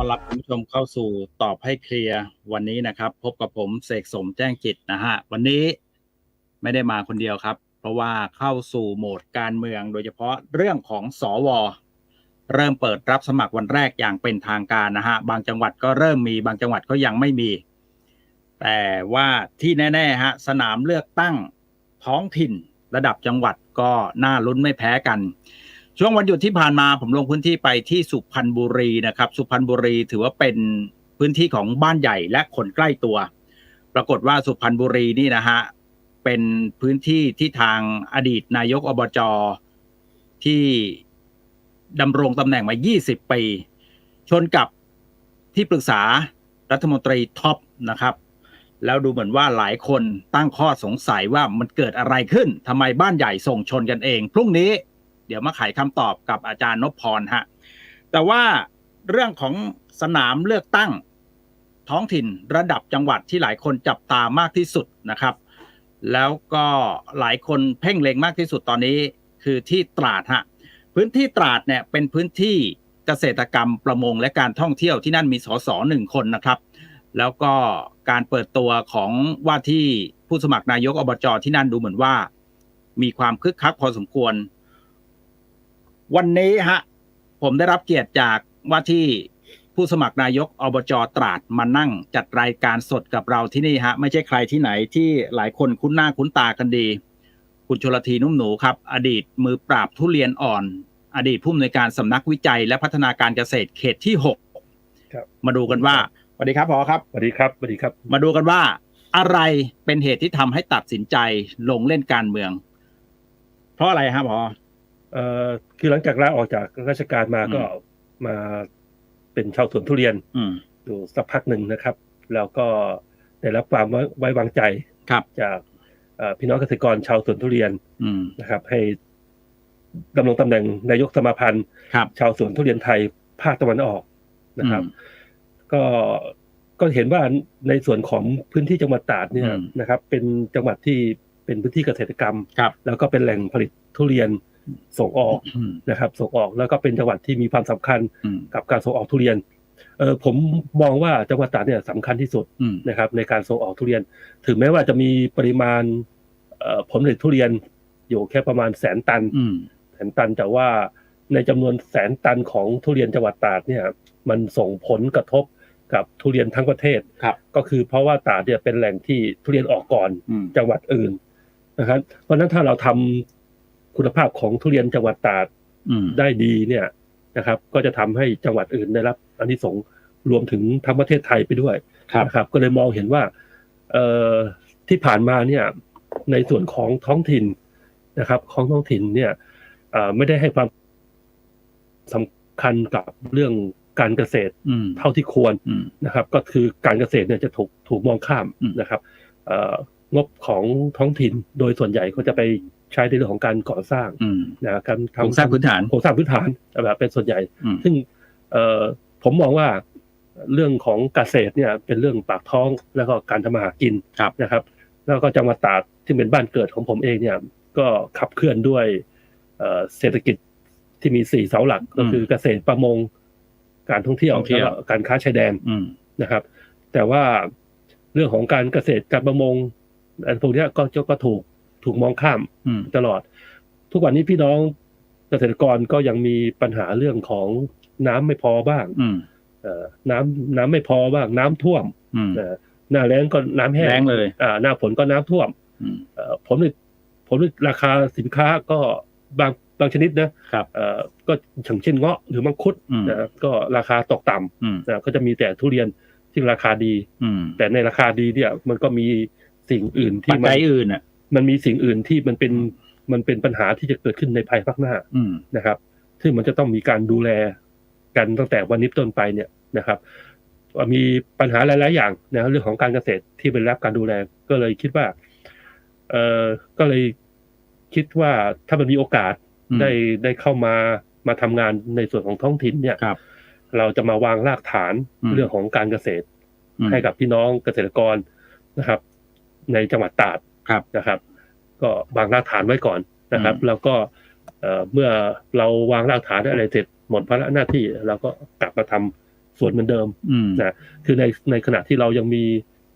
้อนรับคุณผู้ชมเข้าสู่ตอบให้เคลียร์วันนี้นะครับ พบกับผมเสกสมแจ้งจิตนะฮะ วันนี้ไม่ได้มาคนเดียวครับ เพราะว่าเข้าสู่โหมดการเมืองโดยเฉพาะเรื่องของสอวเริ่มเปิดรับสมัครวันแรกอย่างเป็นทางการนะฮะ บางจังหวัดก็เริ่มมีบางจังหวัดก็ยังไม่มี แต่ว่าที่แน่ๆฮะสนามเลือกตั้งท้องถิ่นระดับจังหวัดก็น่าลุ้นไม่แพ้กัน ช่วงวันหยุดที่ผ่านมาผมลงพื้นที่ไปที่สุพรรณบุรีนะครับ สุพรรณบุรีถือว่าเป็นพื้นที่ของบ้านใหญ่และคนใกล้ตัว ปรากฏว่าสุพรรณบุรีนี่นะฮะเป็นพื้นที่ที่ทางอดีตนายกอบจที่ดำรงตำแหน่งมา 20 ปี ชนกับที่ปรึกษารัฐมนตรีท็อปนะครับ แล้วดูเหมือนว่าหลายคนตั้งข้อสงสัยว่ามันเกิดอะไรขึ้นทำไมบ้านใหญ่ส่งชนกันเอง พรุ่งนี้ เดี๋ยวมาไขคำตอบกับอาจารย์นพพรฮะแต่ว่าเรื่องของสนามเลือกตั้งท้องถิ่นระดับจังหวัดที่หลายคนจับตามากที่สุดนะครับ แล้วก็หลายคนเพ่งเล็งมากที่สุดตอนนี้คือที่ตราดฮะพื้นที่ตราดเนี่ยเป็นพื้นที่เกษตรกรรมประมงและการท่องเที่ยวที่นั่นมีสสหนึ่งคนนะครับ แล้วก็การเปิดตัวของว่าที่ผู้สมัครนายกอบจที่นั่นดูเหมือนว่า มีความคึกคักพอสมควร วันนี้ฮะ ผมได้รับเกียรติจากว่าที่ผู้สมัครนายกอบจตราดมานั่งจัดรายการสดกับเราที่นี่ฮะ ไม่ใช่ใครที่ไหนที่หลายคนคุ้นหน้าคุ้นตากันดี คุณชลทีนุ่มหนูครับ อดีตมือปราบทุเรียนอ่อน อดีตผู้อำนวยการสำนักวิจัยและพัฒนาการเกษตรเขตที่หกครับมาดูกันว่าสวัสดีครับพอครับสวัสดีครับสวัสดีครับ มาดูกันว่าอะไรเป็นเหตุที่ทำให้ตัดสินใจลงเล่นการเมือง เพราะอะไรครับพอ เอ่อคือหลังจากลาออกจากราชการมาอืมก็มาเป็นชาวสวนทุเรียนอืมอยู่สักพักหนึ่งนะครับ แล้วก็ได้รับความไว้ไว้วางใจครับจากเอ่อพี่น้องเกษตรกรชาวสวนทุเรียนอืมนะครับ ให้ดำรงตำแหน่งนายกสมาพันธ์ครับชาวสวนทุเรียนไทยภาคตะวันออกนะครับอืมก็ก็เห็นว่าในส่วนของพื้นที่จังหวัดตราดเนี่ยอืมนะครับ เป็นจังหวัดที่เป็นพื้นที่เกษตรกรรมครับแล้วก็เป็นแหล่งผลิตทุเรียน ส่งออกอืมนะครับ ส่งออกแล้วก็เป็นจังหวัดที่มีความสำคัญอืมกับการส่งออกทุเรียนเออผมมองว่าจังหวัดตราดเนี่ยสำคัญที่สุดอืมนะครับ ในการส่งออกทุเรียน ถึงแม้ว่าจะมีปริมาณเอ่อผลผลิตทุเรียนอยู่แค่ประมาณแสนตันอืมแสนตันแต่ว่าในจำนวนแสนตันของทุเรียนจังหวัดตราดเนี่ยมันส่งผลกระทบกับทุเรียนทั้งประเทศครับ ก็คือเพราะว่าตราดเนี่ยเป็นแหล่งที่ทุเรียนออกก่อนอืมจังหวัดอื่นนะครับเพราะฉะนั้นถ้าเราทำ คุณภาพของทุเรียนจังหวัดตราดอืมได้ดีเนี่ยนะครับ ก็จะทำให้จังหวัดอื่นได้รับอันนี้สงส์รวมถึงทั้งประเทศไทยไปด้วยครับนะครับ ก็เลยมองเห็นว่าเอ่อที่ผ่านมาเนี่ยในส่วนของท้องถิ่นนะครับ ของท้องถิ่นเนี่ยเอ่อไม่ได้ให้ความสำคัญกับเรื่องการเกษตรอืมเท่าที่ควรอืมนะครับ ก็คือการเกษตรเนี่ยจะถูกถูกมองข้ามอืมนะครับเอ่องบของท้องถิ่นโดยส่วนใหญ่ก็จะไป ใช้ในเรื่องของการก่อสร้างอืมนะครับการโครงสร้างพื้นฐานโครงสร้างพื้นฐานแบบเป็นส่วนใหญ่อืมซึ่งเอ่อผมมองว่าเรื่องของเกษตรเนี่ยเป็นเรื่องปากท้องแล้วก็การทำมาหากินครับนะครับ แล้วก็จังหวัดตราดที่เป็นบ้านเกิดของผมเองเนี่ย ก็ขับเคลื่อนด้วยเอ่อเศรษฐกิจที่มีสี่เสาหลักก็คือเกษตรประมงการท่องเที่ยวท่องเที่ยวแล้วก็การค้าชายแดนอืมนะครับ แต่ว่าเรื่องของการเกษตรการประมงอันพวกเนี้ยก็ก็ถูก ถูกมองข้ามอืมตลอด ทุกวันนี้พี่น้องเกษตรกรก็ยังมีปัญหาเรื่องของน้ำไม่พอบ้างอืมเอ่อน้ำน้ำไม่พอบ้างน้ำท่วมอืมเอ่อหน้าแล้งก็น้ำแห้งแรงเลยอ่าหน้าฝนก็น้ำท่วมอืมเอ่อผลผลิตผลผลิตราคาสินค้าก็บางบางชนิดนะครับเอ่อก็อย่างเช่นเงาะหรือมังคุดอืมนะก็ราคาตกต่อืมำนะก็จะมีแต่ทุเรียนที่ราคาดีอืมแต่ในราคาดีเนี่ย มันก็มีสิ่งอื่นปัที่จมัจันยอื่นอะ มันมีสิ่งอื่นที่มันเป็นมันเป็นปัญหาที่จะเกิดขึ้นในภายภาคหน้าอืมนะครับ ซึ่งมันจะต้องมีการดูแลกันตั้งแต่วันนี้ต้นไปเนี่ยนะครับว่ามีปัญหาหลาย ๆ อย่างนะครับเรื่องของการเกษตรที่เป็นรับการดูแลก็เลยคิดว่า เอ่อก็เลยคิดว่าถ้ามันมีโอกาสอืมได้ได้เข้ามามาทำงานในส่วนของท้องถิ่นเนี่ยครับเราจะมาวางรากฐานอืมเรื่องของการเกษตรอืมให้กับพี่น้องเกษตรกรนะครับ ในจังหวัดตราด ครับนะครับ ก็วางรากฐานไว้ก่อนนะครับอืมแล้วก็เอ่อเมื่อเราวางรากฐานอะไรเสร็จหมดภาระหน้าที่เราก็กลับมาทำส่วนเหมือนเดิมอืมนะคือในในขณะที่เรายังมี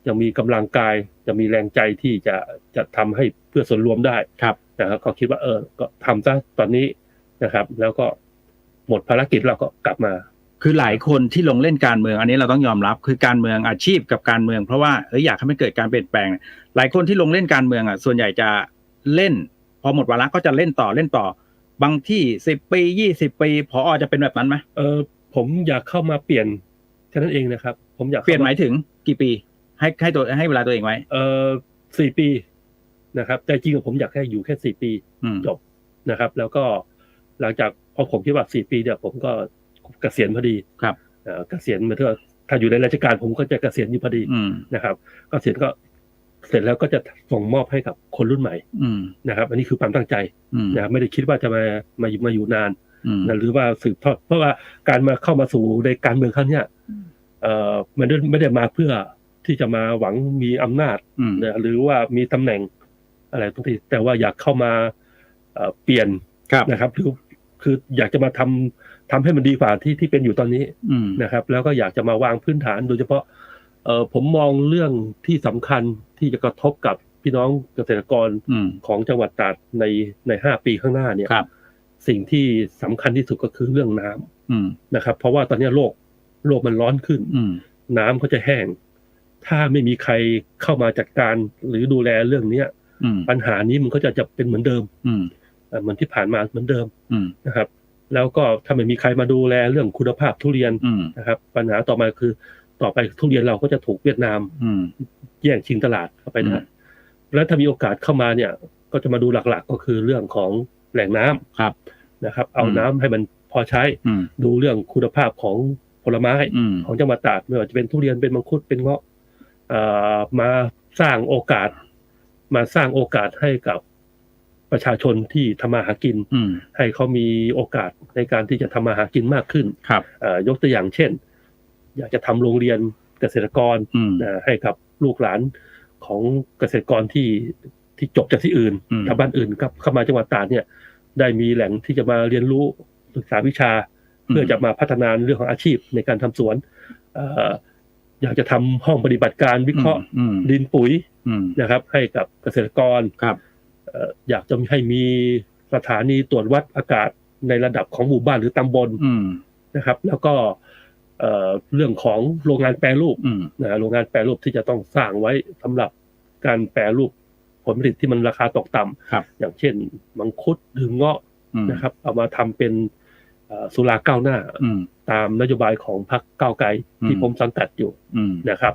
ยังมีกำลังกายยังมีแรงใจที่จะจะทำให้เพื่อส่วนรวมได้ครับนะครับก็คิดว่าเออก็ทำซะตอนนี้นะครับ แล้วก็หมดภารกิจเราก็กลับมา คือหลายคนที่ลงเล่นการเมือง อันนี้เราต้องยอมรับคือการเมืองอาชีพกับการเมือง เพราะว่าเอยอยากให้มันเกิดการเปลี่ยนแปลงเนี่ยหลายคนที่ลงเล่นการเมืองอะส่วนใหญ่จะเล่น พอหมดวาระก็จะเล่นต่อเล่นต่อ บางที่สิบปียี่สิบปีพอจะเป็นแบบนั้นไหมเออผมอยากเข้ามาเปลี่ยนแค่นั้นเองนะครับ ผมอยากเปลี่ยนหมายถึงกี่ปี ให้ให้ตัวให้เวลาตัวเองไว้ เออสี่ปีนะครับ แต่จริงๆผมอยากให้อยู่แค่สี่ปีอืมจบนะครับ แล้วก็หลังจากพอผมคิดว่าสี่ปีเนี่ยผมก็ เกษียณพอดีครับเอ่อเกษียณหมายถึงว่าถ้าอยู่ในราชการผมก็จะเกษียณอยู่พอดีอืมนะครับเกษียณก็เสร็จแล้วก็จะส่งมอบให้กับคนรุ่นใหม่อืมนะครับ อันนี้คือความตั้งใจอืมนะครับไม่ได้คิดว่าจะมามาอยู่มาอยู่นานอืมนะหรือว่าสืบทอดเพราะว่าการมาเข้ามาสู่ในการเมืองครั้งเนี้ยเอ่อมันไม่ได้ไม่ได้มาเพื่อที่จะมาหวังมีอำนาจอืมนะหรือว่ามีตำแหน่งอะไรทุกทีแต่ว่าอยากเข้ามาเอ่อเปลี่ยนครับนะครับคือ คืออยากจะมาทำทำให้มันดีกว่าที่ที่เป็นอยู่ตอนนี้อืมนะครับ แล้วก็อยากจะมาวางพื้นฐานโดยเฉพาะเอ่อผมมองเรื่องที่สำคัญที่จะกระทบกับพี่น้องเกษตรกรอืมของจังหวัดตราดในในห้าปีข้างหน้าเนี่ยครับสิ่งที่สำคัญที่สุดก็คือเรื่องน้ำอืมนะครับ เพราะว่าตอนนี้โลกโลกมันร้อนขึ้นอืมน้ำก็จะแห้ง ถ้าไม่มีใครเข้ามาจัดการหรือดูแลเรื่องเนี้ยอืมปัญหานี้มันก็จะจะเป็นเหมือนเดิมอืม เอ่อเหมือนที่ผ่านมาเหมือนเดิมอืมนะครับ แล้วก็ถ้าไม่มีใครมาดูแลเรื่องคุณภาพทุเรียนอืมนะครับ ปัญหาต่อมาคือต่อไปทุเรียนเราก็จะถูกเวียดนามอืมแย่งชิงตลาดเข้าไปอืได้มแล้วถ้ามีโอกาสเข้ามาเนี่ย ก็จะมาดูหลักๆ ก็คือเรื่องของแหล่งน้ำครับนะครับ เอาอืมน้ำให้มันพอใช้อืมดูเรื่องคุณภาพของผลไม้อืมของจังหวัดตราดไม่ว่าจะเป็นทุเรียนเป็นมังคุดเป็นเงาะเอ่อมาสร้างโอกาส มาสร้างโอกาสให้กับ ประชาชนที่ทำมาหากินอืมให้เขามีโอกาสในการที่จะทำมาหากินมากขึ้นครับเอ่อยกตัวอย่างเช่น อยากจะทำโรงเรียนเกษตรกรอืมนะให้กับลูกหลานของเกษตรกรที่ที่จบจากที่อื่นอืมทางบ้านอื่นครับเข้ามาจังหวัดตราดเนี่ย ได้มีแหล่งที่จะมาเรียนรู้ศึกษาวิชา เพื่อจะมาพัฒนาเรื่องของอาชีพในการทำสวนเอ่ออยากจะทำห้องปฏิบัติการวิเคราะห์อืมดินปุ๋ยอืมนะครับ ให้กับเกษตรกรครับเอ่ออยากจะให้มีสถานีตรวจวัดอากาศในระดับของหมู่บ้านหรือตำบลอืมนะครับ แล้วก็เอ่อเรื่องของโรงงานแปรรูปอืมนะโรงงานแปรรูปที่จะต้องสร้างไว้สำหรับการแปรรูปผลผลิตที่มันราคาตกต่ำครับอย่างเช่น มังคุดหรือเงาะอืมนะครับ เอามาทำเป็นเอ่อสุราก้าวหน้าอืมตามนโยบายของพรรคก้าวไกลที่อืมผมสังกัดอยู่อืมนะครับ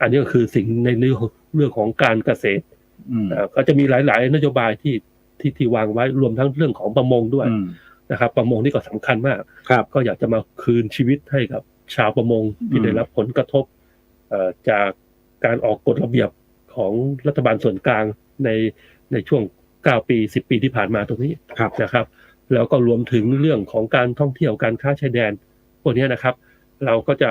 อันนี้ก็คือสิ่งในเรื่องเรื่องของการเกษตรอืมนะครับ ก็จะมีหลาย ๆ นโยบายที่ที่ที่วางไว้รวมทั้งเรื่องของประมงด้วยอืมนะครับ ประมงนี่ก็สำคัญมากครับก็อยากจะมาคืนชีวิตให้กับชาวประมงที่อืมได้รับผลกระทบเอ่อจากการออกกฎระเบียบของรัฐบาลส่วนกลางในในช่วง 9 ปี 10 ปีที่ผ่านมาตรงนี้ครับนะครับ แล้วก็รวมถึงเรื่องของการท่องเที่ยวการค้าชายแดนพวกเนี้ยนะครับ เราก็จะ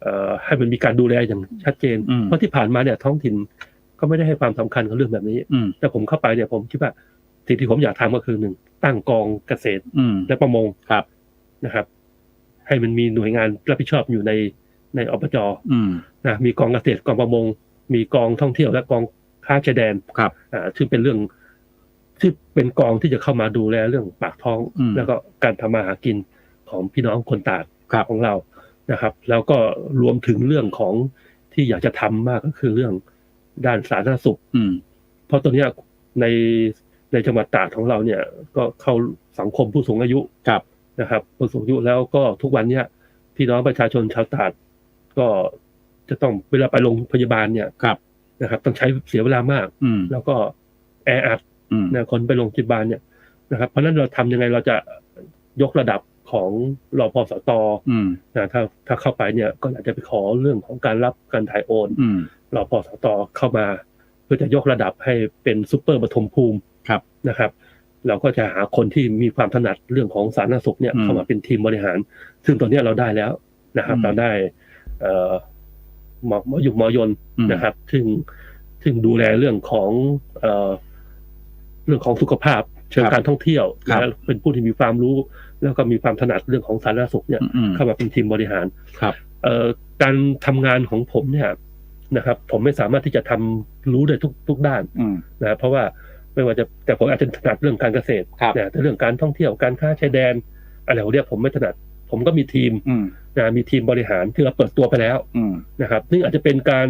เอ่อให้มันมีการดูแลอย่างชัดเจนอืมเพราะที่ผ่านมาเนี่ยท้องถิ่น ก็ไม่ได้ให้ความสำคัญกับเรื่องแบบนี้อืมแต่ผมเข้าไปเนี่ยผมคิดว่าสิ่งที่ผมอยากทำก็คือหนึ่งตั้งกองเกษตรอืมและประมงครับนะครับ ให้มันมีหน่วยงานรับผิดชอบอยู่ในในอบจอืมนะมีกองเกษตรกองประมง มีกองท่องเที่ยวและกองค้าชายแดนครับอ่าซึ่งเป็นเรื่องที่เป็นกองที่จะเข้ามาดูแลเรื่องปากท้องอืมแล้วก็การทำมาหากินของพี่น้องคนตาดครับของเรานะครับ แล้วก็รวมถึงเรื่องของที่อยากจะทำมากก็คือเรื่อง ด้านสาธารณสุขอืมเพราะตอนเนี้ยในในจังหวัดตราดของเราเนี่ย ก็เข้าสังคมผู้สูงอายุครับนะครับผู้สูงอายุแล้วก็ทุกวันเนี้ยพี่น้องประชาชนชาวตราดก็จะต้องเวลาไปโรงพยาบาลเนี่ยครับนะครับ ต้องใช้เสียเวลามากอืมแล้วก็แออัดอืมนะคนไปโรงพยาบาลเนี่ยนะครับ เพราะฉะนั้นเราทำยังไงเราจะยกระดับของรอพอสตอืมนะถ้าถ้าเข้าไปเนี่ยก็อยากจะไปขอเรื่องของการรับการถ่ายโอน อืมรอพอสตเข้ามา เพื่อจะยกระดับให้เป็นซูเปอร์ปฐมภูมิครับนะครับ เราก็จะหาคนที่มีความถนัดเรื่องของสาธารณสุขเนี่ยอืมเข้ามาเป็นทีมบริหาร ซึ่งตอนเนี้ยเราได้แล้วนะครับอืมเราได้เอ่อหมอหมอหยุกหมอยนอืมนะครับ ซึ่งซึ่งดูแลเรื่องของเอ่อเรื่องของสุขภาพเชิงการท่องเที่ยวครับและเป็นผู้ที่มีความรู้ แล้วก็มีความถนัดเรื่องของสาธารณสุขเนี่ยอืมเข้ามาเป็นทีมบริหารครับ เอ่อการทำงานของผมเนี่ย นะครับ ผมไม่สามารถที่จะทำรู้ได้ทุกทุกด้านอืมนะเพราะว่าไม่ว่าจะแต่ผมอาจจะถนัดเรื่องการเกษตรครับนะแต่เรื่องการท่องเที่ยวการค้าชายแดนอะไรพวกเนี้ยผมไม่ถนัด ผมก็มีทีมอืมนะมีทีมบริหารที่เราเปิดตัวไปแล้วอืมนะครับซึ่งอาจจะเป็นการ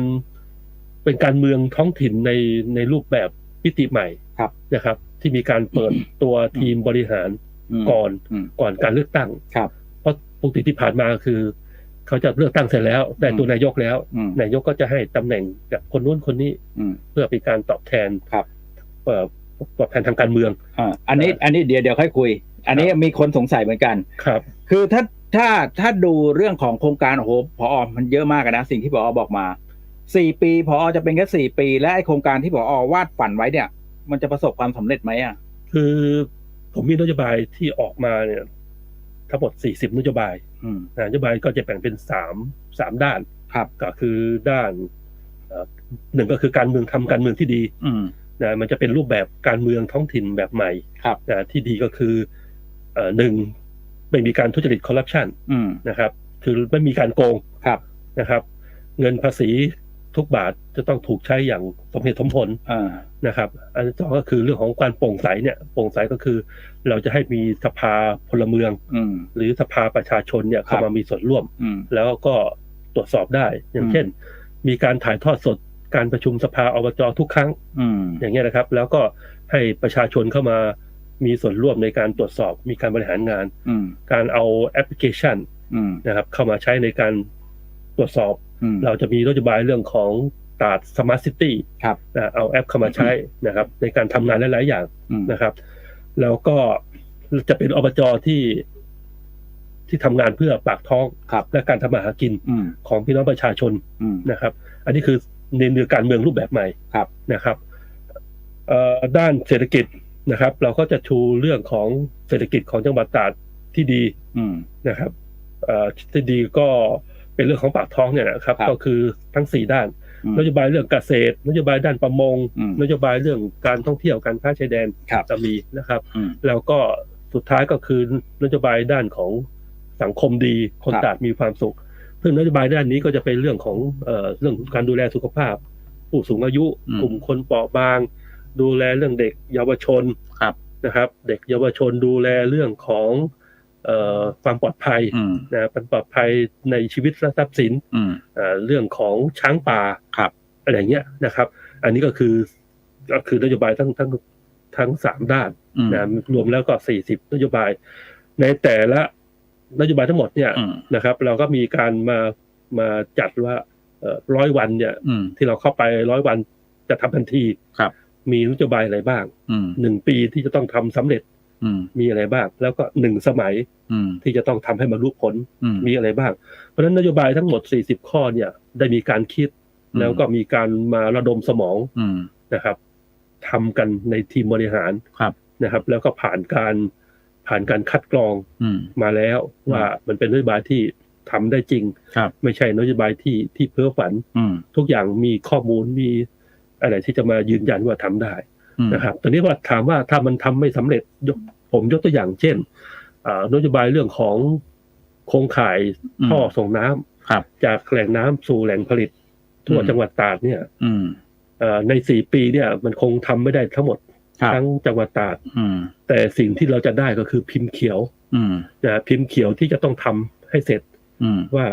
เป็นการเมืองท้องถิ่นในในรูปแบบมิติใหม่ครับนะครับ ที่มีการเปิดตัวทีมบริหารมก่อนอืมก่อนการเลือกตั้งครับเพราะปกติที่ผ่านมาคือ เขาจะเลือกตั้งเสร็จแล้วได้ตัวนายกแล้วอืมนายกก็จะให้ตำแหน่งกับคนนู้นคนนี้อืมเพื่อเป็นการตอบแทนครับเอ่อตอบแทนทางการเมืองอ่าอันนี้ อันนี้เดี๋ยวเดี๋ยวค่อยคุย อันนี้มีคนสงสัยเหมือนกันครับ คือถ้าถ้าถ้าดูเรื่องของโครงการโอ้โหพอมันเยอะมากอะนะสิ่งที่พอบอกมาสี่ปีพอจะเป็นแค่สี่ปี และไอโครงการที่พอวาดฝันไว้เนี่ย มันจะประสบความสำเร็จไหมอะคือผมมีนโยบายที่ออกมาเนี่ย ทั้งหมด40นโยบายอืม นะนโยบายก็จะแบ่งเป็นสามสามด้านครับก็คือด้านเอ่อหนึ่งก็คือการเมืองทำการเมืองที่ดีอืมนะมันจะเป็นรูปแบบการเมืองท้องถิ่นแบบใหม่ครับนะที่ดีก็คือเอ่อหนึ่งไม่มีการทุจริตคอร์รัปชันอืมนะครับ คือไม่มีการโกงครับนะครับ เงินภาษี ทุกบาทจะต้องถูกใช้อย่างสมเหตุสมผลอ่านะครับ อันที่สองก็คือเรื่องของการโปร่งใสเนี่ยโปร่งใสก็คือ เราจะให้มีสภาพลเมืองอืมหรือสภาประชาชนเนี่ยเข้าครับมามีส่วนร่วมอืมแล้วก็ตรวจสอบได้อย่างอืมเช่น มีการถ่ายทอดสดการประชุมสภาอบจทุกครั้งอืมอย่างเงี้ยนะครับ แล้วก็ให้ประชาชนเข้ามามีส่วนร่วมในการตรวจสอบ มีการบริหารงานอืมการเอาแอปพลิเคชันอืมนะครับเข้ามาใช้ในการตรวจสอบอืม เราจะมีนโยบายเรื่องของตราดสมาร์ทซิตี้ครับนะเอาแอปเข้ามาใช้นะครับ ในการทำงานหลาย ๆ อย่างอืมนะครับ แล้วก็จะเป็นอบจที่ที่ทำงานเพื่อปากท้องครับและการทำมาหากินอืมของพี่น้องประชาชนอืมนะครับ อันนี้คือในเนื้อการเมืองรูปแบบใหม่ครับนะครับเอ่อด้านเศรษฐกิจนะครับ เราก็จะชูเรื่องของเศรษฐกิจของจังหวัดตราดที่ดีอืมนะครับเอ่อที่ดีก็ เป็นเรื่องของปากท้องเนี่ยนะครับครับก็คือทั้งสี่ด้านอืมนโยบายเรื่องเกษตร นโยบายด้านประมงอืมนโยบายเรื่องการท่องเที่ยวการค้าชายแดนครับจะมีนะครับอืมแล้วก็สุดท้ายก็คือนโยบายด้านของสังคมดีคนครับตราดมีความสุข ซึ่งนโยบายด้านนี้ก็จะเป็นเรื่องของเอ่อเรื่องการดูแลสุขภาพ ผู้สูงอายุอืมกลุ่มคนเปราะบาง ดูแลเรื่องเด็กเยาวชนครับนะครับ เด็กเยาวชนดูแลเรื่องของเอ่อ ความปลอดภัยอืมนะความปลอดภัยในชีวิตและทรัพย์สินอืมเอ่อเรื่องของช้างป่าครับอะไรเงี้ยนะครับ อันนี้ก็คือก็คือนโยบายทั้งทั้งทั้งสามด้านอืมนะรวมแล้วก็สี่สิบนโยบาย ในแต่ละนโยบายทั้งหมดเนี่ยอืมนะครับ เราก็มีการมามาจัดว่าร้อยวันเนี่ยอืมที่เราเข้าไปร้อยวันจะทำทันทีครับ มีนโยบายอะไรบ้างอืมหนึ่งปีที่จะต้องทำสำเร็จอื มมีอะไรบ้าง แล้วก็หนึ่งสมัยอืมที่จะต้องทำให้บรรลุผลอืมมีอะไรบ้าง เพราะฉะนั้นนโยบายทั้งหมด 40 ข้อเนี่ย ได้มีการคิดอืมแล้วก็มีการมาระดมสมองอืมนะครับทำกันในทีมบริหารครับนะครับ แล้วก็ผ่านการผ่านการคัดกรองอืมมาแล้วว่ามันเป็นนโยบายที่ทำได้จริงครับไม่ใช่นโยบายที่ที่เพ้อฝันอืมทุกอย่างมีข้อมูลมีอะไรที่จะมายืนยันว่าทำได้อืม นะครับตอนนี้ว่าถามว่าถ้ามันทำไม่สำเร็จยกผมยกตัวอย่างเช่นอ่านโยบายเรื่องของโครงข่ายท่อส่งน้ำครับจากแหล่งน้ำสู่แหล่งผลิต ทั่วอืมจังหวัดตราดเนี่ยอืมเอ่อในสี่ปีเนี่ย มันคงทำไม่ได้ทั้งหมดครับทั้งจังหวัดตราดอืมแต่สิ่งที่เราจะได้ก็คือพิมพ์เขียวอืมนะพิมพ์เขียวที่จะต้องทำให้เสร็จอืมว่า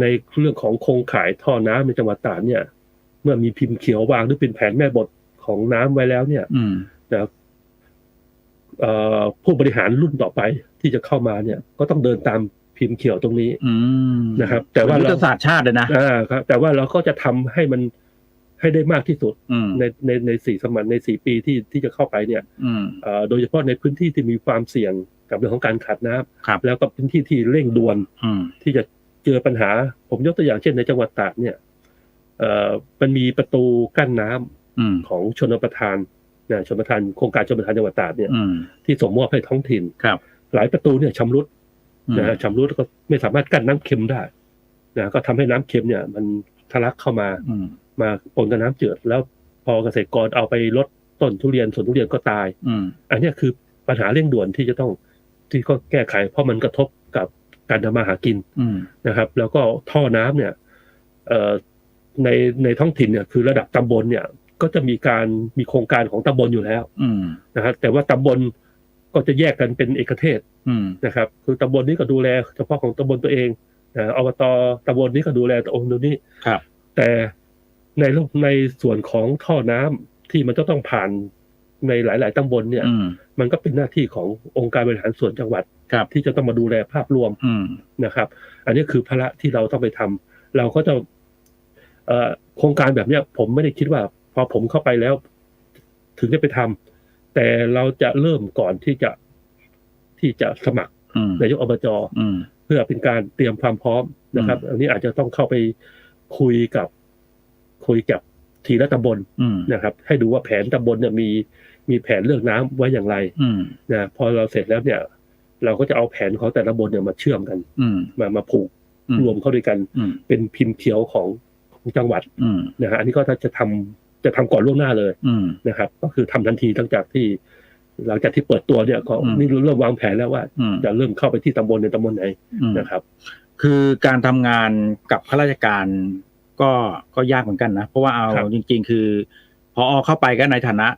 ในเรื่องของโครงข่ายท่อน้ำในจังหวัดตราดเนี่ย เมื่อมีพิมพ์เขียววางหรือเป็นแผนแม่บท ของน้ำไว้แล้วเนี่ยอืมนะครับเอ่อผู้บริหารรุ่นต่อไปที่จะเข้ามาเนี่ย ก็ต้องเดินตามพิมพ์เขียวตรงนี้อืมนะครับ แต่ว่ายุทเราธศาสตร์ชาติเลยนะอ่าครับ แต่ว่าเราก็จะทำให้มันให้ได้มากที่สุดอืมในในในสี่สมัยในสี่ปีที่ที่จะเข้าไปเนี่ยอืมเอ่อโดยเฉพาะในพื้นที่ที่มีความเสี่ยงกับเรื่องของการขาดน้ำครับแล้วก็พื้นที่ที่เร่งด่วนอืมที่จะเจอปัญหา ผมยกตัวอย่างเช่นในจังหวัดตราดเนี่ยเอ่อมันมีประตูกั้นน้ำอืม ของชนประทานนะชนประทานโครงการชนประทานจังหวัดตราดเนี่ยอืมที่ส่งมอบให้ท้องถิ่นครับ หลายประตูเนี่ยชำรุดอืมนะฮะชำรุดแล้วก็ไม่สามารถกั้นน้ำเค็มได้นะก็ทำให้น้ำเค็มเนี่ย มันทะลักเข้ามาอืมมาปนกับน้ำจืดแล้วพอเกษตรกรเอาไปลดต้นทุเรียนสวนทุเรียนก็ตายอืมอันเนี้ยคือปัญหาเร่งด่วนที่จะต้องที่ก็แก้ไข เพราะมันกระทบกับการทำมาหากินอืมนะครับ แล้วก็ท่อน้ำเนี่ยเอ่อในในท้องถิ่นเนี่ยคือระดับตำบลเนี่ย ก็จะมีการมีโครงการของตำบลอยู่แล้วอืมนะครับแต่ว่าตำบลก็จะแยกกันเป็นเอกเทศอืมนะครับ คือตำบลนี้ก็ดูแล เฉพาะของตำบลตัวเองนะอบตตำบลนี้ก็ดูแลตำบลนี้ครับ แต่ในโลกในส่วนของท่อน้ำที่มันจะต้องผ่านในหลาย ๆตำบลเนี่ยอืมมันก็เป็นหน้าที่ขององค์การบริหารส่วนจังหวัดครับที่จะต้องมาดูแลภาพรวมอืมนะครับ อันนี้คือภาระที่เราต้องไปทำเราก็จะเอ่อโครงการแบบเนี้ย ผมไม่ได้คิดว่า พอผมเข้าไปแล้ว ถึงได้ไปทำแต่เราจะเริ่มก่อนที่จะที่จะสมัครอืมนายกอบจอืมเพื่อเป็นการเตรียมความพร้อมนะครับ อันนี้อาจจะต้องเข้าไปคุยกับ คุยกับทีละตำบลอืมนะครับ ให้ดูว่าแผนตำบลเนี่ยมีมีแผนเรื่องน้ำไว้อย่างไรอืมนะพอเราเสร็จแล้วเนี่ย เราก็จะเอาแผนของแต่ละตำบลเนี่ยมาเชื่อมกันอืมมามาผูกอืมรวมเข้าด้วยกันอืมเป็นพิมพ์เขียวของของจังหวัดอืมนะฮะอันนี้ก็จะทำ จะทำก่อนล่วงหน้าเลยอืมนะครับ ก็คือทำทันทีหลังจากที่ หลังจากที่เปิดตัวเนี่ยก็อืมนี่เริ่มวางแผนแล้วว่าอืมจะเริ่มเข้าไปที่ตำบลในตำบลไหนอืมนะครับ คือการทำงานกับข้าราชการก็ก็ยากเหมือนกันนะเพราะว่าเอาครับจริง ๆ คือพอเข้าไปก็ในฐานะ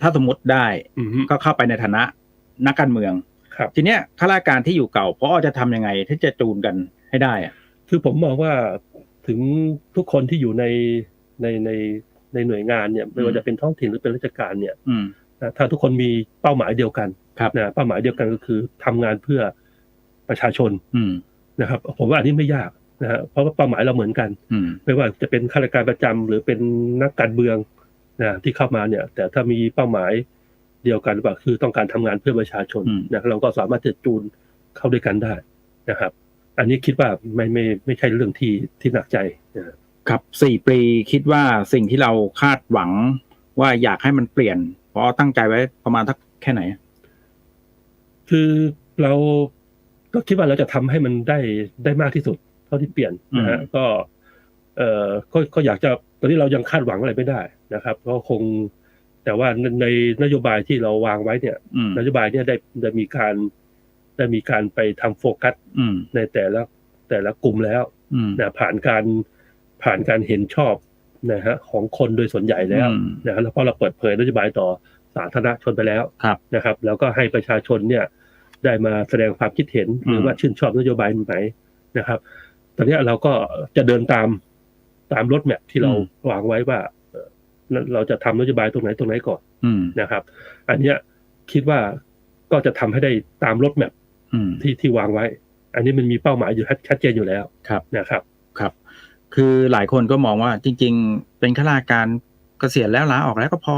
ถ้าสมมติได้อือฮึก็เข้าไปในฐานะนักการเมืองครับ ทีเนี้ยข้าราชการที่อยู่เก่าพอจะทำยังไงที่จะจูนกันให้ได้อะคือผมมองว่าถึงทุกคนที่อยู่ในในใน ในหน่วยงานเนี่ยไม่ว่าจะเป็นท้องถิ่นหรือเป็นราชการเนี่ยอืมนะถ้าทุกคนมีเป้าหมายเดียวกันครับนะเป้าหมายเดียวกันก็คือทำงานเพื่อประชาชนอืมนะครับ ผมว่าอันนี้ไม่ยากนะฮะเพราะว่าเป้าหมายเราเหมือนกันอืมไม่ว่าจะเป็นข้าราชการประจำหรือเป็นนักการเมืองนะที่เข้ามาเนี่ย แต่ถ้ามีเป้าหมายเดียวกันว่าคือต้องการทำงานเพื่อประชาชนอืมนะเราก็สามารถจะจูนเข้าด้วยกันได้นะครับ อันนี้คิดว่าไม่ไม่ไม่ใช่เรื่องที่ที่หนักใจนะฮะ ครับสี่ปีคิดว่าสิ่งที่เราคาดหวังว่าอยากให้มันเปลี่ยนพอตั้งใจไว้ประมาณทักแค่ไหน คือเราก็คิดว่าเราจะทำให้มันได้ได้มากที่สุด เท่าที่เปลี่ยนนะฮะอืมก็ เอ่อก็ก็อยากจะตอนนี้เรายังคาดหวังอะไรไม่ได้นะครับ ก็คงแต่ว่าในในนโยบายที่เราวางไว้เนี่ยอืมนโยบายเนี่ยได้ได้มีการได้มีการไปทำโฟกัสอืมในแต่ละแต่ละกลุ่มแล้วอืมนะผ่านการ ผ่านการเห็นชอบนะฮะของคนโดยส่วนใหญ่แล้วอืมนะฮะแล้วพอเราเปิดเผยนโยบายต่อสาธารณชนไปแล้วครับนะครับ แล้วก็ให้ประชาชนเนี่ยได้มาแสดงความคิดเห็นหรืออืมว่าชื่นชอบนโยบายไหนนะครับ ตอนเนี้ยเราก็จะเดินตามตามรถแมพที่เราวางไว้ว่าเอ่อเราจะทำนโยบายตรงไหนตรงไหนก่อนอืมนะครับ อันเนี้ยคิดว่าก็จะทำให้ได้ตามรถแมพอืมที่ที่วางไว้ อันนี้มันมีเป้าหมายอยู่ชัดชัดเจนอยู่แล้วครับนะครับ ครับ คือหลายคนก็มองว่าจริง ๆ เป็นข้าราชการเกษียณแล้วลาออกแล้วก็พอ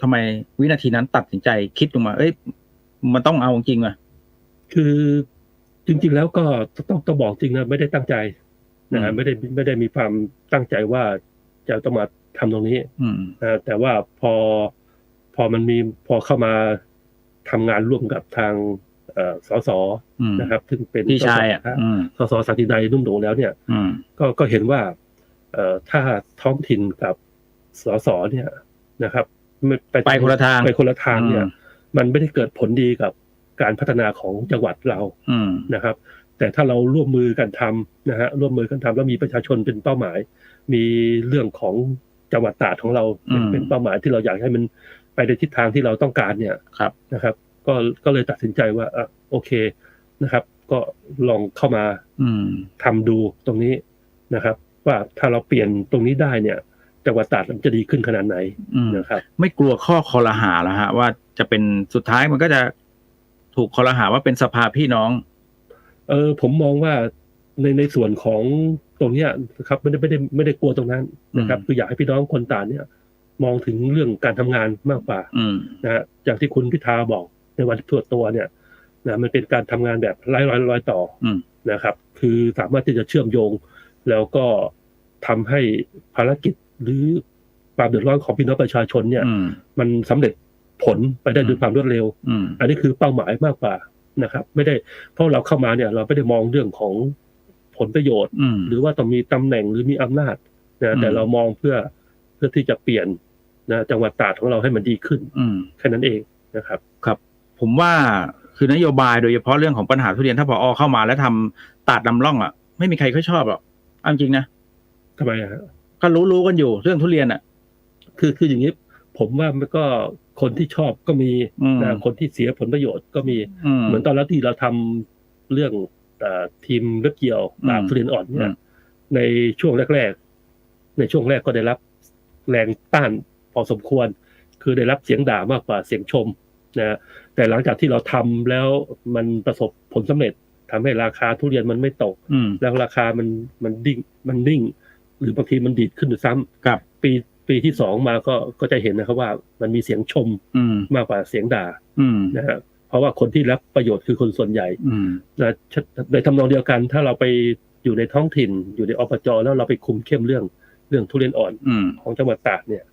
ทำไมวินาทีนั้นตัดสินใจคิดลงมา เอ้ย มันต้องเอาจริงๆอะ คือจริง ๆ แล้วก็ต้องต้องบอกจริงนะไม่ได้ตั้งใจนะฮะอืมไม่ได้ไม่ได้มีความตั้งใจว่าจะต้องมาทำตรงนี้อืมนะแต่ว่าพอพอมันมีพอเข้ามาทำงานร่วมกับทางเอ่อ สสอืมนะครับ ซึ่งเป็นพี่ชายอะอืมสสสันตินัยนุ่มโด่งแล้วเนี่ยอืมก็ก็เห็นว่าเอ่อถ้าท้องถิ่นกับสสเนี่ยนะครับไม่ไปคนละทางไปคนละทางเนี่ยอืมมันไม่ได้เกิดผลดีกับการพัฒนาของจังหวัดเราอืมนะครับ แต่ถ้าเราร่วมมือกันทำนะฮะร่วมมือกันทำแล้วมีประชาชนเป็นเป้าหมาย มีเรื่องของจังหวัดตราดของเราเป็นอืมเป็นเป้าหมายที่เราอยากให้มันไปในทิศทางที่เราต้องการเนี่ยครับนะครับ ก็ก็เลยตัดสินใจว่าอะโอเคนะครับ ก็ลองเข้ามาอืมทำดูตรงนี้นะครับ ว่าถ้าเราเปลี่ยนตรงนี้ได้เนี่ยจังหวัดตราดมันจะดีขึ้นขนาดไหนอืมนะครับ ไม่กลัวข้อคอรหาแล้วฮะ ว่าจะเป็นสุดท้ายมันก็จะถูกคอรหาว่าเป็นสภาพี่น้อง เออ ผมมองว่าในในส่วนของตรงเนี้ยนะครับ ไม่ได้ไม่ได้ไม่ได้กลัวตรงนั้นนะครับอืมคืออยากให้พี่น้องคนตราดเนี่ย มองถึงเรื่องการทำงานมากกว่าอืมนะฮะอย่างที่คุณพิธาบอก ในวันที่ตรวจตัวเนี่ยนะมันเป็นการทำงานแบบไร้รอยรอยต่ออมนะครับ คือสามารถที่จะเชื่อมโยง แล้วก็ทำให้ภารกิจหรือความเดือดร้อนของพี่น้องประชาชนเนี่ยอืมมันสำเร็จผลไปได้ด้วยความรวดเร็วอืมอันนี้คือเป้าหมายมากกว่านะครับ ไม่ได้เพราะเราเข้ามาเนี่ย เราไม่ได้มองเรื่องของผลประโยชน์อืมหรือว่าต้องมีตำแหน่งหรือมีอำนาจอืนะมแต่เรามองเพื่อเพื่อที่จะเปลี่ยนนะจังหวัดตราดของเราให้มันดีขึ้นอืมแค่นั้นเองนะครับครับ ผผมว่าคือนโยบายโดยเฉพาะเรื่องของปัญหาทุเรียนถ้าพอเข้ามาแล้วทำตัดนำร่องอะ ไม่มีใครเขาชอบหรอกเอาจริงนะทำไมอะฮะก็รู้รู้กันอยู่เรื่องทุเรียนอะ คือคืออย่างนี้ผมว่ามันก็คนที่ชอบก็มีอืมนะคนที่เสียผลประโยชน์ก็มีอืมเหมือนตอนแรกที่เราทำเรื่องเออทีมเล็บเกี่ยวปราบอืมทุเรียนอ่อนเนี่อืยมในช่วงแรก ๆ ในช่วงแรกก็ได้รับแรงต้านพอสมควร คือได้รับเสียงด่ามากกว่าเสียงชม นะแต่หลังจากที่เราทำแล้วมันประสบผลสำเร็จทำให้ราคาทุเรียนมันไม่ตกอืมแล้วราคามันมันดิ่งมันนิ่ง หรือบางทีมันดีดขึ้นด้วยซ้ำครับ ปีปีที่สองมาก็ก็จะเห็นนะครับว่ามันมีเสียงชมอืมมากกว่าเสียงด่าอืมนะฮะเพราะว่าคนที่รับประโยชน์คือคนส่วนใหญ่อืมนะชในทำนองเดียวกัน ถ้าเราไปอยู่ในท้องถิ่น อยู่ในอบจแล้วเราไปคุมเข้มเรื่องเรื่องทุเรียนอ่อนอืมของจังหวัดตราดเนี่ย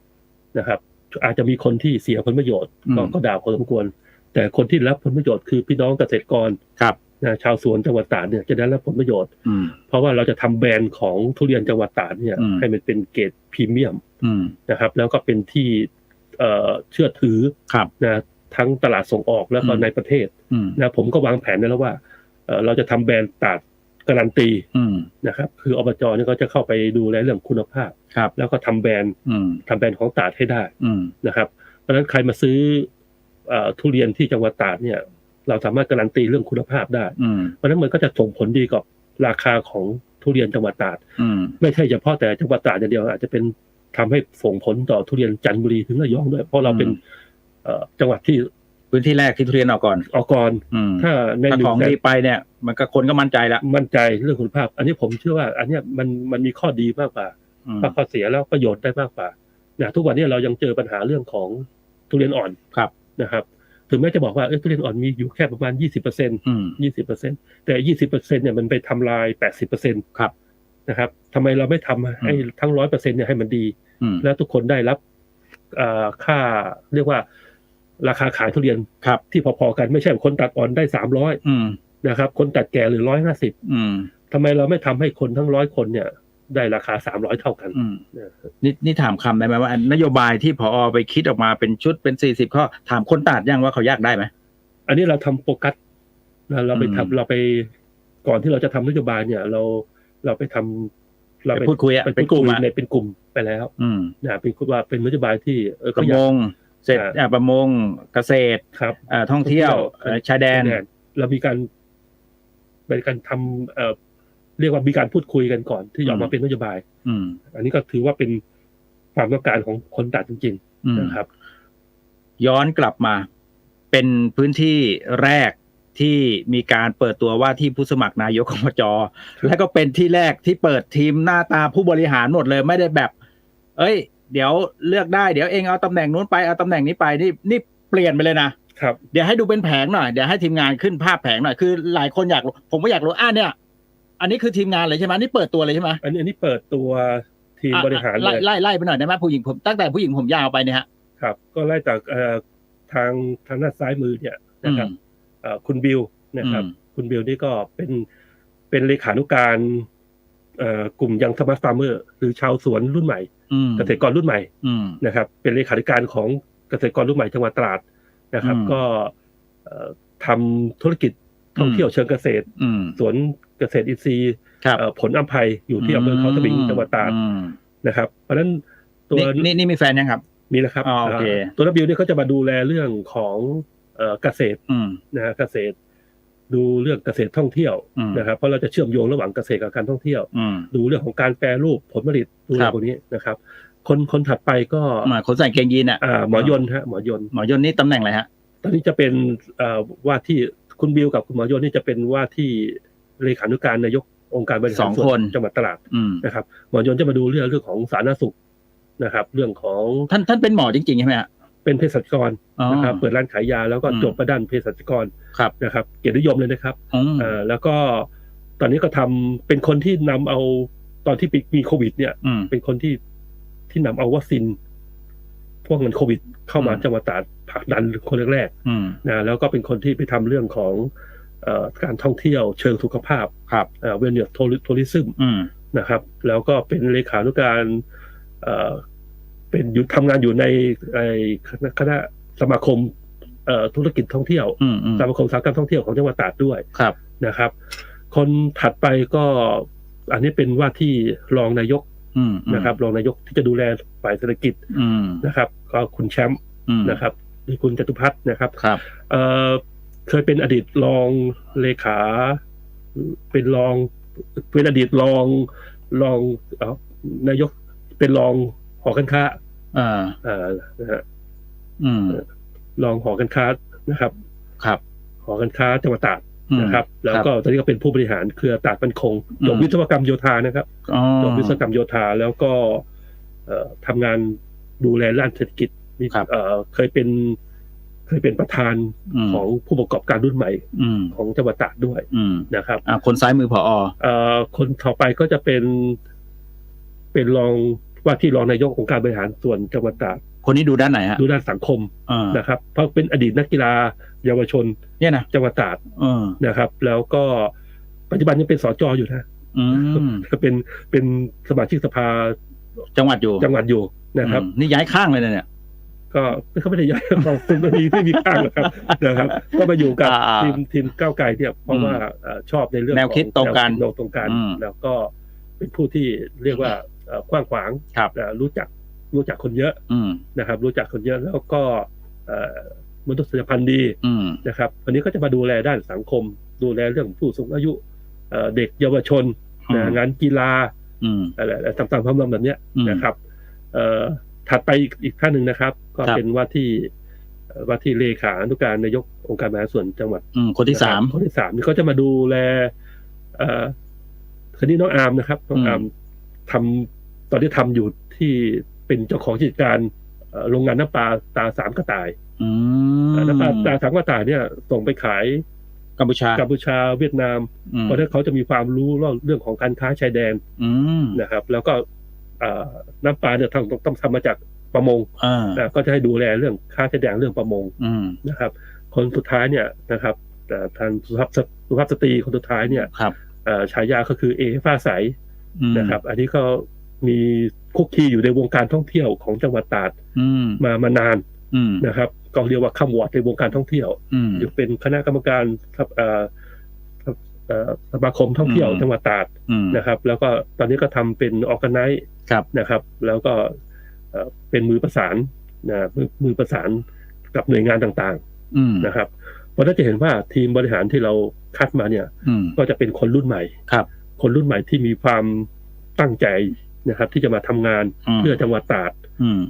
นะครับ อาจจะมีคนที่เสียผลประโยชน์ก็อืมก็ด่าพอสมควร แต่คนที่รับผลประโยชน์คือพี่น้องเกษตรกรครับนะชาวสวนจังหวัดตราดเนี่ยจะได้รับผลประโยชน์อืมเพราะว่าเราจะทำแบรนด์ของทุเรียนจังหวัดตราดเนี่ยอืมให้มันเป็นเกรดพรีเมียมอืมนะครับ แล้วก็เป็นที่เอ่อเชื่อถือครับนะทั้งตลาดส่งออกแล้วก็อืมในประเทศอืมนะผมก็วางแผนไว้แล้วว่าเอ่อเราจะทำแบรนด์ตราดการันตีอืมนะครับ คืออบจเนี่ยก็จะเข้าไปดูแลเรื่องคุณภาพ ครับ แล้วก็ทำแบรนด์อืมทำแบรนด์ของตราดให้ได้อืมนะครับ เพราะฉะนั้นใครมาซื้อเอ่อทุเรียนที่จังหวัดตราดเนี่ย เราสามารถการันตีเรื่องคุณภาพได้อืมเพราะฉะนั้นมันก็จะส่งผลดีกับราคาของทุเรียนจังหวัดตราดอืมไม่ใช่เฉพาะแต่จังหวัดตราดอย่างเดียวอาจจะเป็นทำให้ส่งผลต่อทุเรียนจันทบุรีถึงระยองด้วยเพราะเราเป็นอืมเอ่อจังหวัดที่พื้นที่แรกที่ทุเรียนออกก่อนออกกรอืมถ้าในถ้าหนึ่ของงแสดีนไปเนี่ย มันก็คนก็มั่นใจละมั่นใจเรื่องคุณภาพ อันนี้ผมเชื่อว่า อันเนี้ยมันมันมีข้อดีมากกว่าอืม ถ้าข้อเสียแล้วประโยชน์ได้มากกว่านะทุกวันนี้เรายังเจอปัญหาเรื่องของทุเรียนอ่อนครับนะครับ ถึงแม้จะบอกว่าเอ้ยทุเรียนอ่อนมีอยู่แค่ประมาณยี่สิบเปอร์เซ็นต์อืมยี่สิบเปอร์เซ็นต์แต่ยี่สิบเปอร์เซ็นต์เนี่ยมันไปทำลายแปดสิบเปอร์เซ็นต์ครับนะครับทำไมเราไม่ทำให้ทั้งร้อยเปอร์เซ็นต์เนี่ยให้มันดีอืมแล้วทุกคนได้รับเอ่อค่าเรียกว่าราคาขายทุเรียนครับ ที่พอๆกันไม่ใช่คนตัดอ่อนได้สามร้อยอืมนะครับ คนตัดแก่หรือร้อยห้าสิบอืมทำไมเราไม่ทำให้คนทั้งร้อยคนเนี่ย ได้ราคาสามร้อยเท่ากันอืมนะนี่นี่ถามคำได้ไหมว่าอันนโยบายที่พอไปคิดออกมาเป็นชุดเป็นสี่สิบข้อถามคนตัดยังว่าเขาอยากได้ไหมอันนี้เราทำโฟกัสนะเราไปอืมทำเราไปก่อนที่เราจะทำนโยบายเนี่ย เราเราไปทำเราไปพูดคุยอะไปเป็นกลุ่มอะในเป็นกลุ่มไปแล้ว อืมนะเป็นว่าเป็นนโยบายที่เออประเขาอยามกงเสร็จอ่าอ่าประมงเกษตรครับอ่าท่องเที่ยวท่องเที่ยวเอ่อชายแดน เรามีการเป็นการทำ เอ่อเรียกว่ามีการพูดคุยกันก่อนที่จะออกมาเป็นนโยบาย อืม อันนี้ก็ถือว่าเป็นความต้องการของคนตัดจริงอืมๆนะครับ ย้อนกลับมา เป็นพื้นที่แรกที่มีการเปิดตัวว่าที่ผู้สมัครนายกอบจและก็เป็นที่แรกที่เปิดทีมหน้าตาผู้บริหารหมดเลยไม่ได้แบบ เอ้ย เดี๋ยวเลือกได้เดี๋ยวเองเอาตำแหน่งนู้นไปเอาตำแหน่งนี้ไปนี่นี่เปลี่ยนไปเลยนะครับ เดี๋ยวให้ดูเป็นแผงหน่อยเดี๋ยวให้ทีมงานขึ้นภาพแผงหน่อยคือ หลายคนอยากรู้ผมก็อยากรู้อ่าเนี่ย อันนี้คือทีมงานเลยใช่ไหมนี่เปิดตัวเลยใช่ไหมอันนี้อันนี้เปิดตัวทีมอะบริหารไล่เลยไล่ไล่ไปหน่อยได้ไหมผู้หญิงผมตั้งแต่ผู้หญิงผมยาวไปเนี่ยฮะครับ ก็ไล่จากเอ่อทางทางด้านซ้ายมือเนี่ยอืนะมครับเอ่อคุณบิวนะครับอืมคุณบิวนี่ก็เป็นเป็นเลขานุการเอ่อกลุ่มยังสมาร์ทฟาร์มเมอร์หรือชาวสวนรุ่นใหม่อืมเกษตรกรรุ่นใหม่อืมนะครับ เป็นเลขาธิการของเกษตรกรรุ่นใหม่จังหวัดตราดนะครับอืมก็เอ่อทำธุรกิจท่องเที่ยวเชิงเกษตรอืมสวน เกษตรอินทรีย์ครับเอ่อผลอัมภัยอยู่ที่อำเภอเขาสมิงจังหวัดตราดอืมนะครับ เพราะฉะนั้นตัวนี่นี่นี่มีแฟนยังครับมีนะครับอ๋อโอเคอ่าตัวนักบิวเนี่ยเขาจะมาดูแลเรื่องของเอ่อเกษตรอืมนะฮะเกษตร ดูเรื่องเกษตรท่องเที่ยวอืมนะครับเพราะเราจะเชื่อมโยงระหว่างเกษตรกับการท่องเที่ยวอืมดูเรื่องของการแปรรูปผลผลิตดูครับพวกนี้นะครับ คนคนถัดไปก็มาคนใส่เกงยีนอะอ่าหมอยนต์ฮะหมอยนต์หมอยนนี่ตำแหน่งอะไรฮะตอนนี้จะเป็นเอ่อว่าที่คุณบิวกับคุณหมอยนต์นี่จะเป็นว่าที่ เลขานุการนายกองค์การบริหารสองส่วคนจังหวัดตราดอืมนะครับหมอยนต์จะมาดูเรื่องเรื่องของสาธารณสุขนะครับ เรื่องของท่านท่านเป็นหมอจริงๆใช่ไหมฮะเป็นเภสัชกรอ๋อนะครับ เปิดร้านขายยาแล้วก็อืมจบประด้านเภสัชกรครับนะครับ เกียรตินิยมเลยนะครับอืมเอ่อแล้วก็ตอนนี้ก็ทำเป็นคนที่นำเอาตอนที่มีโควิด เนี่ยอืมเป็นคนที่ที่นำเอาวัคซีนพวกเงินโควิด เข้ามาอืมจังหวัดตราดผลักดันคนแรกอืมๆนะแล้วก็เป็นคนที่ไปทำเรื่องของเอ่อ การท่องเที่ยวเชิงสุขภาพครับเวเนียทัวริซึมอืมนะครับ แล้วก็เป็นเลขานุการเอ่อเป็นอยู่ทำงานอยู่ในไอ้คณะคณะสมาคมเอ่อธุรกิจท่องเที่ยวอืมอืมสมาคมอุตสาหกรรมท่องเที่ยวของจังหวัดตราดด้วยครับนะครับ คนถัดไปก็อันนี้เป็นว่าที่รองนายกอืมอืมนะครับ รองนายกที่จะดูแลฝ่ายเศรษฐกิจอืมนะครับ ก็คุณแชมป์อืมนะครับนี่คุณจตุพัฒน์นะครับครับ เอ่อเคยเป็นอดีตรองเลขา เป็นรองเป็นอดีตรองรองเอ่อนายกเป็นรองหอการค้า อ่าเอ่อนะฮะอืมรองหอการค้านะครับ ครับ หอการค้าจังหวัดตราดอืมนะครับ แล้วก็ตอนนี้ก็เป็นผู้บริหารเครือตราดมันคงจบอืมวิศวกรรมโยธานะครับอ๋อจบวิศวกรรมโยธาแล้วก็เอ่อทำงานดูแลด้านเศรษฐกิจมีครับเอ่อเคยเป็น เคยเป็นประธานอืมของผู้ประกอบการรุ่นใหม่อืมของจังหวัดตราดด้วยอืมนะครับอ่าคนซ้ายมือผอเอ่อคนต่อไปก็จะเป็น เป็นรองว่าที่รองนายกองค์การบริหารส่วนจังหวัดตราดคนนี้ดูด้านไหนฮะดูด้านสังคมอ่านะครับ เพราะเป็นอดีตนักกีฬาเยาวชนเนี่ยนะจังหวัดตราดเออนะครับ แล้วก็ปัจจุบันยังเป็นสจอยู่นะอืมเป็นเป็นสมาชิกสภาจังหวัดอยู่จังหวัดอยู่นะครับอืมนี่ย้ายข้างเลยนะเนี่ย ก็เขาไม่ได้ย้ายเราคุณไม่มีไม่มีข้างหรอกครับนะครับ ก็มาอยู่กับอ่าๆทีมทีมก้าวไกลเนี่ยเพราะว่าเอ่อชอบในเรื่องแนวคิดขอตรงกันแวคิดตรงกันอืมแล้วก็เป็นผู้ที่เรียกว่าเอ่อกว้างขวางครับเอ่อรู้จักรู้จักคนเยอะอืมนะครับ รู้จักคนเยอะแล้วก็เอ่อมนุษยพันธ์ดีอืมนะครับวันนี้ก็จะมาดูแลด้านสังคม ดูแลเรื่องผู้สูงอายุเอ่อเด็กเยาวชนอืมนะงานกีฬาอืมอะไรอะไรต่างๆพร้อมๆแบบเนี้ยอืมนะครับเอ่อ ถัดไปอีกอีกท่านหนึ่งนะครับ ก็ครับเป็นว่าที่เอ่อว่าที่เลขานุการนายกองค์การบริหารส่วนจังหวัดอืมคนที่สามนะครับคนที่สามนี่ก็จะมาดูแลเอ่อคดีน้องอาร์มนะครับน้องอืมอาร์มทำตอนที่ทำอยู่ที่เป็นเจ้าของกิจการเอ่อโรงงานน้ำปลาตาสามกระต่ายอืเอ่อมน้ำปลาตาสามกระต่ายเนี่ย ส่งไปขายกัมพูชากัมพูชาเวียดนามอืมเพราะฉะนั้นเขาจะมีความรู้เรื่องของการค้าชายแดนอืมนะครับ แล้วก็เอ่อ น้ำปลาเนี่ยต้องต้องต้องทำมาจากประมงอ่านะก็จะให้ดูแลเรื่องค่าใช้แดงเรื่องประมงอืมนะครับ คนสุดท้ายเนี่ยนะครับเอ่อทางสุภาพสสุภาพสตรีคนสุดท้ายเนี่ยครับเอ่อฉายาก็คือเอฟ้าใสอืมนะครับ อันนี้ก็มีคุกคีอยู่ในวงการท่องเที่ยวของจังหวัดตราดอืมมามานานอืมนะครับก็เรียกว่าขมวดในวงการท่องเที่ยวอืมอยู่เป็นคณะกรรมการครับ สมาคมท่องเที่ยวอืมจังหวัดตราดอืมนะครับ แล้วก็ตอนนี้ก็ทำเป็นออกกันไนครับนะครับ แล้วก็เอ่อเป็นมือประสานนะมือมือประสานกับหน่วยงานต่างอืมๆนะครับเพราะถ้าจะเห็นว่าทีมบริหารที่เราคัดมาเนี่ยอืมก็จะเป็นคนรุ่นใหม่ครับ คนรุ่นใหม่ที่มีความตั้งใจนะครับ ที่จะมาทำงานอืมเพื่อจังหวัดตราดอืม